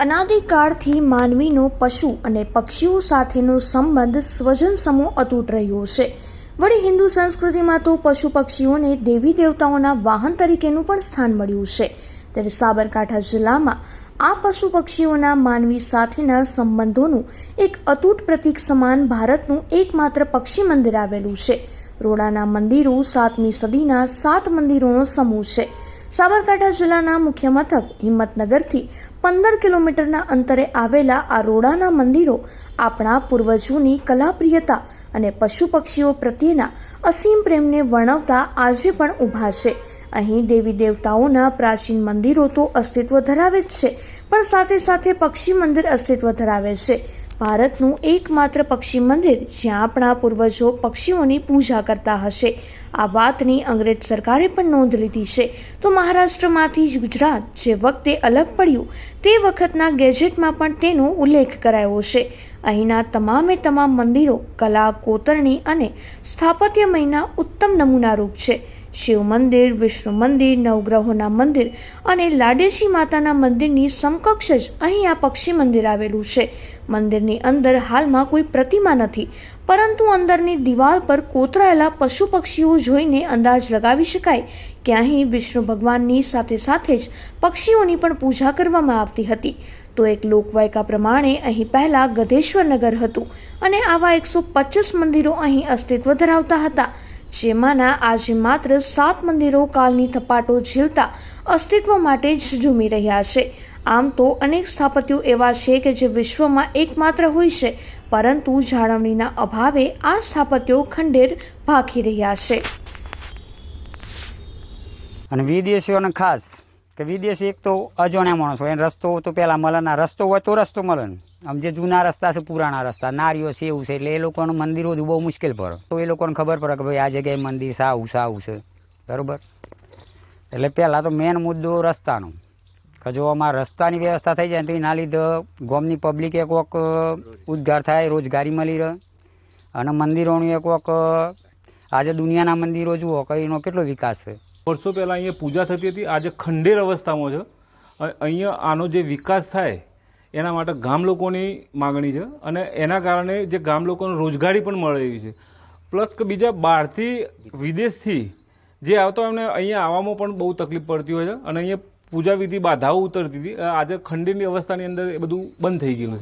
અનાદિકાળથી માનવીનો પશુ અને પક્ષીઓ સાથેનો સંબંધ સ્વજન સમૂહ અતૂટ રહ્યો છે. વળી હિન્દુ સંસ્કૃતિમાં તો પશુ પક્ષીઓને દેવી દેવતાઓના વાહન તરીકેનું પણ સ્થાન મળ્યું છે. ત્યારે સાબરકાંઠા જિલ્લામાં આ પશુ પક્ષીઓના માનવી સાથેના સંબંધોનું એક અતૂટ પ્રતીક સમાન ભારતનું એકમાત્ર પક્ષી મંદિર આવેલું છે. રોડાના મંદિરો સાતમી સદીના સાત મંદિરોનો સમૂહ છે. સાબરકાંઠા જિલ્લાના મુખ્ય મથક હિંમતનગરથી પંદર કિલોમીટરના અંતરે આવેલા આ રોડાના મંદિરો આપણા પૂર્વજોની કલાપ્રિયતા અને પશુ પક્ષીઓ પ્રત્યેના અસીમ પ્રેમને વર્ણવતા આજે પણ ઊભા છે. અહીં દેવી દેવતાઓના પ્રાચીન મંદિરો તો અસ્તિત્વ ધરાવે જ છે, પણ સાથે સાથે પક્ષી મંદિર અસ્તિત્વ ધરાવે છે. ભારતનું એકમાત્ર પક્ષી મંદિર, જ્યાં આપણા પૂર્વજો પક્ષીઓની પૂજા કરતા હશે. આ વાતની અંગ્રેજ સરકારે પણ નોંધ લીધી છે. તો મહારાષ્ટ્રમાંથી જ ગુજરાત, જે વખતે અલગ પડ્યું, તે વખતના ગેજેટમાં પણ તેનો ઉલ્લેખ કરાયો છે. અહીંના તમામે તમામ મંદિરો, કલા, કોતરણી અને સ્થાપત્યમયના ઉત્તમ નમૂનારૂપ છે. શિવ મંદિર, વિષ્ણુ મંદિર, નવગ્રહોના મંદિર અને લાડેશી માતાના મંદિરની સમકક્ષ જ અહીં આ પક્ષી મંદિર આવેલું છે. મંદિરની અંદર હાલમાં કોઈ પ્રતિમા નથી, પરંતુ અંદરની દિવાલ પર કોતરાયેલા પશુ પક્ષીઓ જોઈને અંદાજ લગાવી શકાય કે અહીં વિષ્ણુ ભગવાનની સાથે સાથે જ પક્ષીઓની પણ પૂજા કરવામાં આવતી હતી. તો એક લોકવાયકા પ્રમાણે અહીં પહેલા ગધેશ્વર નગર હતું અને આવા એકસો પચીસ મંદિરો અહીં અસ્તિત્વ ધરાવતા હતા. જેમાંના આજે માત્ર સાત મંદિરો કાલની થપાટો ઝીલતા અસ્તિત્વ માટે જ ઝૂમી રહ્યા છે. આમ તો અનેક સ્થાપત્યો એવા છે કે જે વિશ્વમાં એકમાત્ર હોય છે, પરંતુ જાળવણીના અભાવે આ સ્થાપત્યો ખંડેર ભાખી રહ્યા છે. અને વિદેશીઓને ખાસ કે વિદેશી એક તો અજાણ્યા માણસ હોય. એને રસ્તો તો પહેલાં મળે રસ્તો હોય તો રસ્તો મળે આમ જે જૂના રસ્તા છે, પુરાણા રસ્તા, નારીઓ છે, એવું છે, એટલે એ લોકોનું મંદિરો બહુ મુશ્કેલ પડે. તો એ લોકોને ખબર પડે કે ભાઈ આ જગ્યાએ મંદિર છે, આવું છે બરાબર? એટલે પહેલાં તો મેન મુદ્દો રસ્તાનો. કે જો અમારા રસ્તાની વ્યવસ્થા થઈ જાય તો એના લીધે ગામની એક કોક ઉદ્ગાર થાય, રોજગારી મળી રહે. અને મંદિરોનું એક કોક આજે દુનિયાના મંદિરો જુઓ કે એનો કેટલો વિકાસ છે. વર્ષો પહેલાં અહીંયા પૂજા થતી હતી. આજે ખંડેર અવસ્થામાં છે. અહીંયા આનો જે વિકાસ થાય, એના માટે ગામ લોકોની માગણી છે અને એના કારણે જે ગામ લોકોને રોજગારી પણ મળે એવી છે. પ્લસ કે બીજા બહારથી વિદેશથી જે આવતો એમને અહીંયા આવવામાં પણ બહુ તકલીફ પડતી હોય છે. અને અહીંયા પૂજા વિધિ બાધાઓ ઉતરતી હતી. આજે ખંડેરની અવસ્થાની અંદર એ બધું બંધ થઈ ગયેલું છે.